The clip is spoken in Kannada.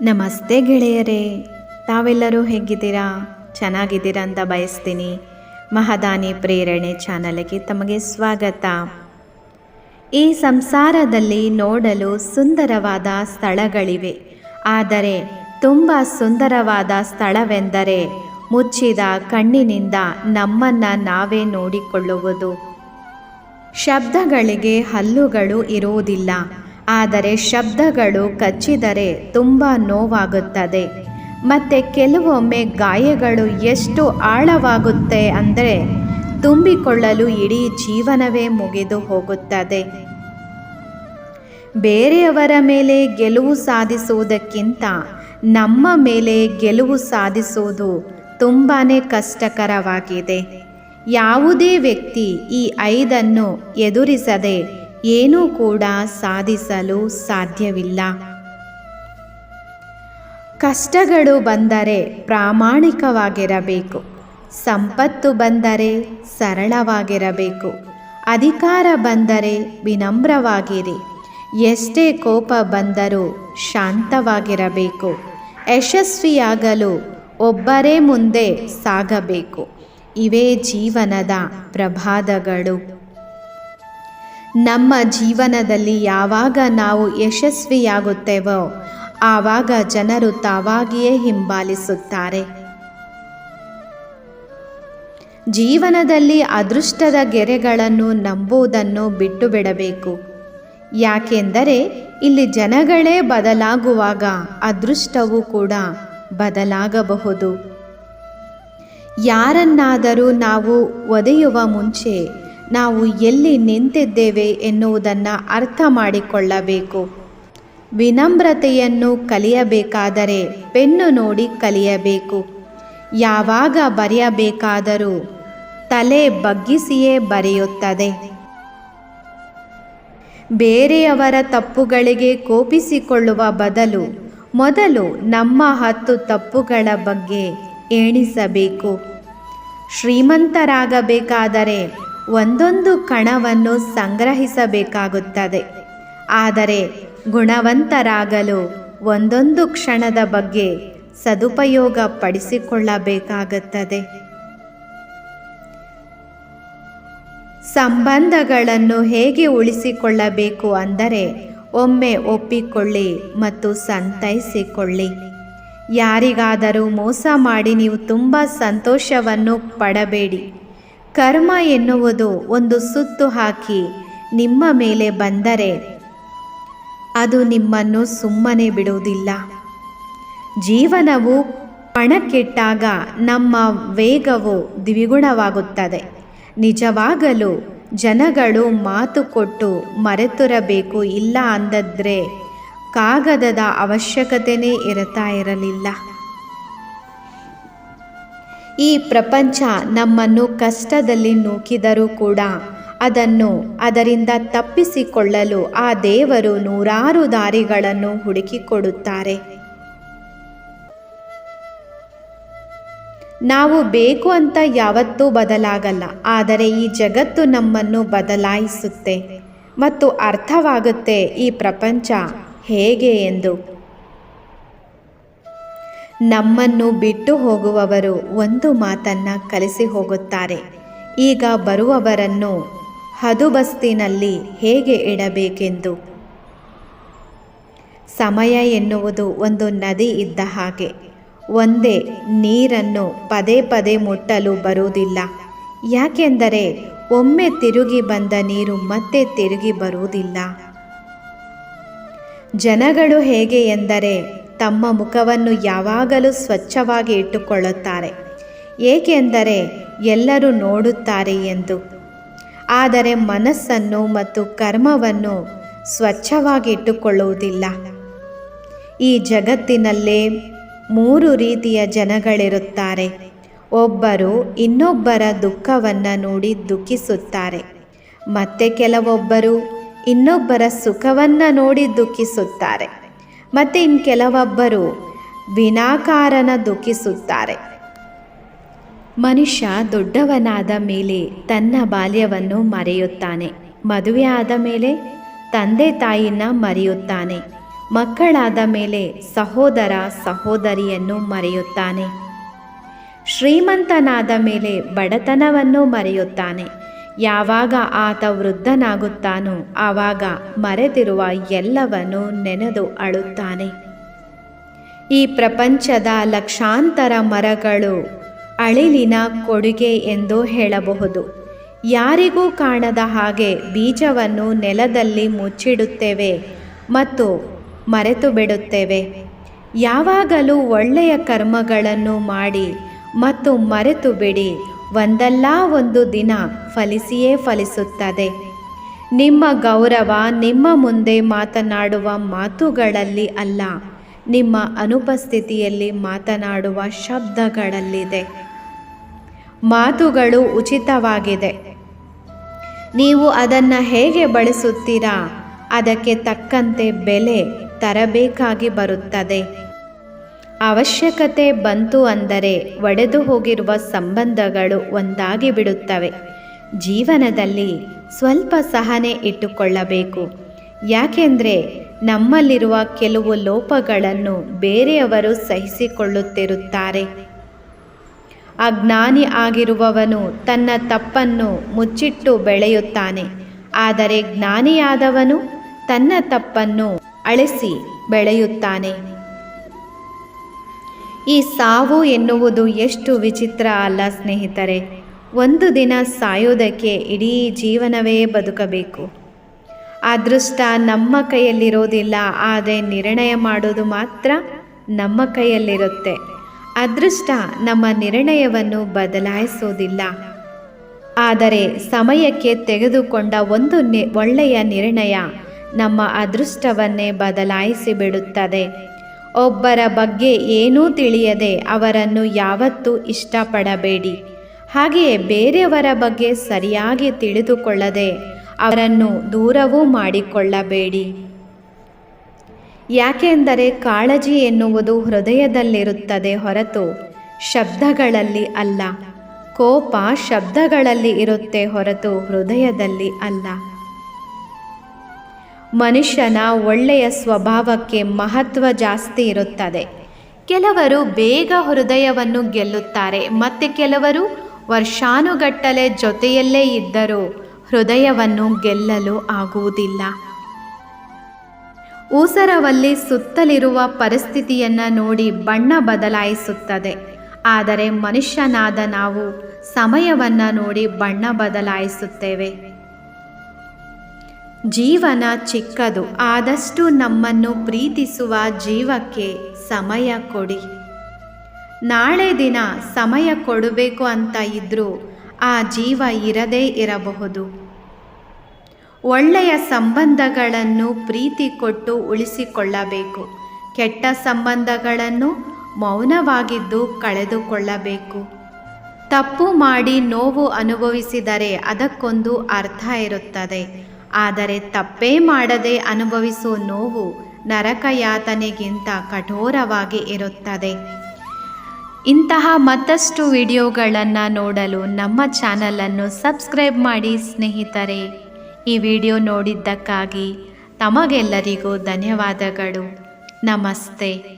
ನಮಸ್ತೆ ಗೆಳೆಯರೇ, ತಾವೆಲ್ಲರೂ ಹೇಗಿದ್ದೀರಾ? ಚೆನ್ನಾಗಿದ್ದೀರಾ ಅಂತ ಬಯಸ್ತೀನಿ. ಮಹದಾನಿ ಪ್ರೇರಣೆ ಚಾನಲ್ಗೆ ತಮಗೆ ಸ್ವಾಗತ. ಈ ಸಂಸಾರದಲ್ಲಿ ನೋಡಲು ಸುಂದರವಾದ ಸ್ಥಳಗಳಿವೆ. ಆದರೆ ತುಂಬ ಸುಂದರವಾದ ಸ್ಥಳವೆಂದರೆ ಮುಚ್ಚಿದ ಕಣ್ಣಿನಿಂದ ನಮ್ಮನ್ನು ನಾವೇ ನೋಡಿಕೊಳ್ಳುವುದು. ಶಬ್ದಗಳಿಗೆ ಹಲ್ಲುಗಳು ಇರುವುದಿಲ್ಲ. ಆದರೆ ಶಬ್ದಗಳು ಕಚ್ಚಿದರೆ ತುಂಬ ನೋವಾಗುತ್ತದೆ. ಮತ್ತು ಕೆಲವೊಮ್ಮೆ ಗಾಯಗಳು ಎಷ್ಟು ಆಳವಾಗುತ್ತೆ ಅಂದರೆ ತುಂಬಿಕೊಳ್ಳಲು ಇಡೀ ಜೀವನವೇ ಮುಗಿದು ಹೋಗುತ್ತದೆ. ಬೇರೆಯವರ ಮೇಲೆ ಗೆಲುವು ಸಾಧಿಸುವುದಕ್ಕಿಂತ ನಮ್ಮ ಮೇಲೆ ಗೆಲುವು ಸಾಧಿಸುವುದು ತುಂಬಾ ಕಷ್ಟಕರವಾಗಿದೆ. ಯಾವುದೇ ವ್ಯಕ್ತಿ ಈ ಐದನ್ನು ಎದುರಿಸದೆ ಏನೂ ಕೂಡ ಸಾಧಿಸಲು ಸಾಧ್ಯವಿಲ್ಲ. ಕಷ್ಟಗಳು ಬಂದರೆ ಪ್ರಾಮಾಣಿಕವಾಗಿರಬೇಕು. ಸಂಪತ್ತು ಬಂದರೆ ಸರಳವಾಗಿರಬೇಕು. ಅಧಿಕಾರ ಬಂದರೆ ವಿನಮ್ರವಾಗಿರಿ. ಎಷ್ಟೇ ಕೋಪ ಬಂದರೂ ಶಾಂತವಾಗಿರಬೇಕು. ಯಶಸ್ವಿಯಾಗಲು ಒಬ್ಬರೇ ಮುಂದೆ ಸಾಗಬೇಕು. ಇವೇ ಜೀವನದ ಪ್ರಭಾದಗಳು. ನಮ್ಮ ಜೀವನದಲ್ಲಿ ಯಾವಾಗ ನಾವು ಯಶಸ್ವಿಯಾಗುತ್ತೇವೋ, ಆವಾಗ ಜನರು ತಾವಾಗಿಯೇ ಹಿಂಬಾಲಿಸುತ್ತಾರೆ. ಜೀವನದಲ್ಲಿ ಅದೃಷ್ಟದ ಗೆರೆಗಳನ್ನು ನಂಬುವುದನ್ನು ಬಿಟ್ಟು ಬಿಡಬೇಕು ಯಾಕೆಂದರೆ ಇಲ್ಲಿ ಜನಗಳೇ ಬದಲಾಗುವಾಗ ಅದೃಷ್ಟವೂ ಕೂಡ ಬದಲಾಗಬಹುದು. ಯಾರನ್ನಾದರೂ ನಾವು ಒದೆಯುವ ಮುಂಚೆ ನಾವು ಎಲ್ಲಿ ನಿಂತಿದ್ದೇವೆ ಎನ್ನುವುದನ್ನು ಅರ್ಥ ಮಾಡಿಕೊಳ್ಳಬೇಕು ವಿನಮ್ರತೆಯನ್ನು ಕಲಿಯಬೇಕಾದರೆ ಪೆನ್ನು ನೋಡಿ ಕಲಿಯಬೇಕು. ಯಾವಾಗ ಬರೆಯಬೇಕಾದರೂ ತಲೆ ಬಗ್ಗಿಸಿಯೇ ಬರೆಯುತ್ತದೆ. ಬೇರೆಯವರ ತಪ್ಪುಗಳಿಗೆ ಕೋಪಿಸಿಕೊಳ್ಳುವ ಬದಲು ಮೊದಲು ನಮ್ಮ ಹತ್ತು ತಪ್ಪುಗಳ ಬಗ್ಗೆ ಎಣಿಸಬೇಕು. ಶ್ರೀಮಂತರಾಗಬೇಕಾದರೆ ಒಂದೊಂದು ಕಣವನ್ನು ಸಂಗ್ರಹಿಸಬೇಕಾಗುತ್ತದೆ. ಆದರೆ ಗುಣವಂತರಾಗಲು ಒಂದೊಂದು ಕ್ಷಣದ ಬಗ್ಗೆ ಸದುಪಯೋಗ ಪಡಿಸಿಕೊಳ್ಳಬೇಕಾಗುತ್ತದೆ ಸಂಬಂಧಗಳನ್ನು ಹೇಗೆ ಉಳಿಸಿಕೊಳ್ಳಬೇಕು ಅಂದರೆ ಒಮ್ಮೆ ಒಪ್ಪಿಕೊಳ್ಳಿ ಮತ್ತು ಸಂತೈಸಿಕೊಳ್ಳಿ. ಯಾರಿಗಾದರೂ ಮೋಸ ಮಾಡಿ ನೀವು ತುಂಬ ಸಂತೋಷವನ್ನು ಪಡಬೇಡಿ. ಕರ್ಮ ಎನ್ನುವುದು ಒಂದು ಸುತ್ತು ಹಾಕಿ ನಿಮ್ಮ ಮೇಲೆ ಬಂದರೆ ಅದು ನಿಮ್ಮನ್ನು ಸುಮ್ಮನೆ ಬಿಡುವುದಿಲ್ಲ. ಜೀವನವು ಪಣಕ್ಕೆಟ್ಟಾಗ ನಮ್ಮ ವೇಗವು ದ್ವಿಗುಣವಾಗುತ್ತದೆ. ನಿಜವಾಗಲು ಜನಗಳು ಮಾತು ಕೊಟ್ಟು ಮರೆತುರಬೇಕು ಇಲ್ಲ ಅಂದದ್ರೆ ಕಾಗದದ ಅವಶ್ಯಕತೆಯೇ ಇರುತ್ತಾ ಇರಲಿಲ್ಲ. ಈ ಪ್ರಪಂಚ ನಮ್ಮನ್ನು ಕಷ್ಟದಲ್ಲಿ ನೂಕಿದರೂ ಕೂಡ ಅದನ್ನು ಅದರಿಂದ ತಪ್ಪಿಸಿಕೊಳ್ಳಲು ಆ ದೇವರು ನೂರಾರು ದಾರಿಗಳನ್ನು ಹುಡುಕಿಕೊಡುತ್ತಾರೆ. ನಾವು ಬೇಕು ಅಂತ ಯಾವತ್ತೂ ಬದಲಾಗಲ್ಲ, ಆದರೆ ಈ ಜಗತ್ತು ನಮ್ಮನ್ನು ಬದಲಾಯಿಸುತ್ತೆ ಮತ್ತು ಅರ್ಥವಾಗುತ್ತೆ ಈ ಪ್ರಪಂಚ ಹೇಗೆ ಎಂದು. ನಮ್ಮನ್ನು ಬಿಟ್ಟು ಹೋಗುವವರು ಒಂದು ಮಾತನ್ನು ಕಲಿಸಿ ಹೋಗುತ್ತಾರೆ. ಈಗ ಬರುವವರನ್ನು ಹದುಬಸ್ತಿನಲ್ಲಿ ಹೇಗೆ ಇಡಬೇಕೆಂದು. ಸಮಯ ಎನ್ನುವುದು ಒಂದು ನದಿ ಇದ್ದ ಹಾಗೆ. ಒಂದೇ ನೀರನ್ನು ಪದೇ ಪದೇ ಮುಟ್ಟಲು ಬರುವುದಿಲ್ಲ. ಯಾಕೆಂದರೆ ಒಮ್ಮೆ ತಿರುಗಿ ಬಂದ ನೀರು ಮತ್ತೆ ತಿರುಗಿ ಬರುವುದಿಲ್ಲ. ಜನಗಳು ಹೇಗೆ ಎಂದರೆ ತಮ್ಮ ಮುಖವನ್ನು ಯಾವಾಗಲೂ ಸ್ವಚ್ಛವಾಗಿ ಇಟ್ಟುಕೊಳ್ಳುತ್ತಾರೆ. ಏಕೆಂದರೆ ಎಲ್ಲರೂ ನೋಡುತ್ತಾರೆ ಎಂದು. ಆದರೆ ಮನಸ್ಸನ್ನು ಮತ್ತು ಕರ್ಮವನ್ನು ಸ್ವಚ್ಛವಾಗಿ ಇಟ್ಟುಕೊಳ್ಳುವುದಿಲ್ಲ. ಈ ಜಗತ್ತಿನಲ್ಲೇ ಮೂರು ರೀತಿಯ ಜನಗಳಿರುತ್ತಾರೆ. ಒಬ್ಬರು ಇನ್ನೊಬ್ಬರ ದುಃಖವನ್ನು ನೋಡಿ ದುಃಖಿಸುತ್ತಾರೆ. ಮತ್ತೆ ಕೆಲವೊಬ್ಬರು ಇನ್ನೊಬ್ಬರ ಸುಖವನ್ನು ನೋಡಿ ದುಃಖಿಸುತ್ತಾರೆ. ಮತ್ತು ಇನ್ನು ಕೆಲವೊಬ್ಬರು ವಿನಾಕಾರನ ದುಃಖಿಸುತ್ತಾರೆ. ಮನುಷ್ಯ ದೊಡ್ಡವನಾದ ಮೇಲೆ ತನ್ನ ಬಾಲ್ಯವನ್ನು ಮರೆಯುತ್ತಾನೆ. ಮದುವೆ ಆದ ಮೇಲೆ ತಂದೆ ತಾಯಿನ ಮರೆಯುತ್ತಾನೆ. ಮಕ್ಕಳಾದ ಮೇಲೆ ಸಹೋದರ ಸಹೋದರಿಯನ್ನು ಮರೆಯುತ್ತಾನೆ. ಶ್ರೀಮಂತನಾದ ಮೇಲೆ ಬಡತನವನ್ನು ಮರೆಯುತ್ತಾನೆ. ಯಾವಾಗ ಆತ ವೃದ್ಧನಾಗುತ್ತಾನೋ ಆವಾಗ ಮರೆತಿರುವ ಎಲ್ಲವನ್ನು ನೆನೆದು ಅಳುತ್ತಾನೆ. ಈ ಪ್ರಪಂಚದ ಲಕ್ಷಾಂತರ ಮರಗಳು ಅಳಿಲಿನ ಕೊಡುಗೆ ಎಂದು ಹೇಳಬಹುದು. ಯಾರಿಗೂ ಕಾಣದ ಹಾಗೆ ಬೀಜವನ್ನು ನೆಲದಲ್ಲಿ ಮುಚ್ಚಿಡುತ್ತೇವೆ ಮತ್ತು ಮರೆತು ಬಿಡುತ್ತೇವೆ ಯಾವಾಗಲೂ ಒಳ್ಳೆಯ ಕರ್ಮಗಳನ್ನು ಮಾಡಿ ಮತ್ತು ಮರೆತು ಬಿಡಿ ಒಂದಲ್ಲ ಒಂದು ದಿನ ಫಲಿಸಿಯೇ ಫಲಿಸುತ್ತದೆ. ನಿಮ್ಮ ಗೌರವ ನಿಮ್ಮ ಮುಂದೆ ಮಾತನಾಡುವ ಮಾತುಗಳಲ್ಲಿ ಅಲ್ಲ, ನಿಮ್ಮ ಅನುಪಸ್ಥಿತಿಯಲ್ಲಿ ಮಾತನಾಡುವ ಶಬ್ದಗಳಲ್ಲಿದೆ. ಮಾತುಗಳು ಉಚಿತವಾಗಿದೆ. ನೀವು ಅದನ್ನು ಹೇಗೆ ಬಳಸುತ್ತೀರಾ? ಅದಕ್ಕೆ ತಕ್ಕಂತೆ ಬೆಲೆ ತರಬೇಕಾಗಿ ಬರುತ್ತದೆ. ಅವಶ್ಯಕತೆ ಬಂತು ಅಂದರೆ ಒಡೆದು ಹೋಗಿರುವ ಸಂಬಂಧಗಳು ಒಂದಾಗಿ ಬಿಡುತ್ತವೆ. ಜೀವನದಲ್ಲಿ ಸ್ವಲ್ಪ ಸಹನೆ ಇಟ್ಟುಕೊಳ್ಳಬೇಕು. ಯಾಕೆಂದರೆ ನಮ್ಮಲ್ಲಿರುವ ಕೆಲವು ಲೋಪಗಳನ್ನು ಬೇರೆಯವರು ಸಹಿಸಿಕೊಳ್ಳುತ್ತಿರುತ್ತಾರೆ. ಅಜ್ಞಾನಿ ಆಗಿರುವವನು ತನ್ನ ತಪ್ಪನ್ನು ಮುಚ್ಚಿಟ್ಟು ಬೆಳೆಯುತ್ತಾನೆ. ಆದರೆ ಜ್ಞಾನಿಯಾದವನು ತನ್ನ ತಪ್ಪನ್ನು ಅಳಿಸಿ ಬೆಳೆಯುತ್ತಾನೆ. ಈ ಸಾವು ಎನ್ನುವುದು ಎಷ್ಟು ವಿಚಿತ್ರ ಅಲ್ಲ ಸ್ನೇಹಿತರೆ. ಒಂದು ದಿನ ಸಾಯೋದಕ್ಕೆ ಇಡೀ ಜೀವನವೇ ಬದುಕಬೇಕು. ಅದೃಷ್ಟ ನಮ್ಮ ಕೈಯಲ್ಲಿರೋದಿಲ್ಲ, ಆದರೆ ನಿರ್ಣಯ ಮಾಡೋದು ಮಾತ್ರ ನಮ್ಮ ಕೈಯಲ್ಲಿರುತ್ತೆ. ಅದೃಷ್ಟ ನಮ್ಮ ನಿರ್ಣಯವನ್ನು ಬದಲಾಯಿಸೋದಿಲ್ಲ. ಆದರೆ ಸಮಯಕ್ಕೆ ತೆಗೆದುಕೊಂಡ ಒಂದು ಒಳ್ಳೆಯ ನಿರ್ಣಯ ನಮ್ಮ ಅದೃಷ್ಟವನ್ನೇ ಬದಲಾಯಿಸಿ ಬಿಡುತ್ತದೆ ಒಬ್ಬರ ಬಗ್ಗೆ ಏನೂ ತಿಳಿಯದೆ ಅವರನ್ನು ಯಾವತ್ತೂ ಇಷ್ಟಪಡಬೇಡಿ. ಹಾಗೆಯೇ ಬೇರೆಯವರ ಬಗ್ಗೆ ಸರಿಯಾಗಿ ತಿಳಿದುಕೊಳ್ಳದೆ ಅವರನ್ನು ದೂರವೂ ಮಾಡಿಕೊಳ್ಳಬೇಡಿ. ಯಾಕೆಂದರೆ ಕಾಳಜಿ ಎನ್ನುವುದು ಹೃದಯದಲ್ಲಿರುತ್ತದೆ ಹೊರತು ಶಬ್ದಗಳಲ್ಲಿ ಅಲ್ಲ. ಕೋಪ ಶಬ್ದಗಳಲ್ಲಿ ಇರುತ್ತೆ ಹೊರತು ಹೃದಯದಲ್ಲಿ ಅಲ್ಲ. ಮನುಷ್ಯನ ಒಳ್ಳೆಯ ಸ್ವಭಾವಕ್ಕೆ ಮಹತ್ವ ಜಾಸ್ತಿ ಇರುತ್ತದೆ. ಕೆಲವರು ಬೇಗ ಹೃದಯವನ್ನು ಗೆಲ್ಲುತ್ತಾರೆ, ಮತ್ತು ಕೆಲವರು ವರ್ಷಾನುಗಟ್ಟಲೆ ಜೊತೆಯಲ್ಲೇ ಇದ್ದರೂ ಹೃದಯವನ್ನು ಗೆಲ್ಲಲು ಆಗುವುದಿಲ್ಲ. ಊಸರವಲ್ಲಿ ಸುತ್ತಲಿರುವ ಪರಿಸ್ಥಿತಿಯನ್ನು ನೋಡಿ ಬಣ್ಣ ಬದಲಾಯಿಸುತ್ತದೆ. ಆದರೆ ಮನುಷ್ಯನಾದ ನಾವು ಸಮಯವನ್ನು ನೋಡಿ ಬಣ್ಣ ಬದಲಾಯಿಸುತ್ತೇವೆ. ಜೀವನ ಚಿಕ್ಕದು. ಆದಷ್ಟು ನಮ್ಮನ್ನು ಪ್ರೀತಿಸುವ ಜೀವಕ್ಕೆ ಸಮಯ ಕೊಡಿ. ನಾಳೆ ದಿನ ಸಮಯ ಕೊಡಬೇಕು ಅಂತ ಇದ್ದರೂ ಆ ಜೀವ ಇರದೇ ಇರಬಹುದು. ಒಳ್ಳೆಯ ಸಂಬಂಧಗಳನ್ನು ಪ್ರೀತಿ ಕೊಟ್ಟು ಉಳಿಸಿಕೊಳ್ಳಬೇಕು. ಕೆಟ್ಟ ಸಂಬಂಧಗಳನ್ನು ಮೌನವಾಗಿದ್ದು ಕಳೆದುಕೊಳ್ಳಬೇಕು. ತಪ್ಪು ಮಾಡಿ ನೋವು ಅನುಭವಿಸಿದರೆ ಅದಕ್ಕೊಂದು ಅರ್ಥ ಇರುತ್ತದೆ. ಆದರೆ ತಪ್ಪೇ ಮಾಡದೆ ಅನುಭವಿಸುವ ನೋವು ನರಕಯಾತನೆಗಿಂತ ಕಠೋರವಾಗಿ ಇರುತ್ತದೆ. ಇಂತಹ ಮತ್ತಷ್ಟು ವಿಡಿಯೋಗಳನ್ನು ನೋಡಲು ನಮ್ಮ ಚಾನಲನ್ನು ಸಬ್ಸ್ಕ್ರೈಬ್ ಮಾಡಿ ಸ್ನೇಹಿತರೆ. ಈ ವಿಡಿಯೋ ನೋಡಿದ್ದಕ್ಕಾಗಿ ತಮಗೆಲ್ಲರಿಗೂ ಧನ್ಯವಾದಗಳು. ನಮಸ್ತೆ.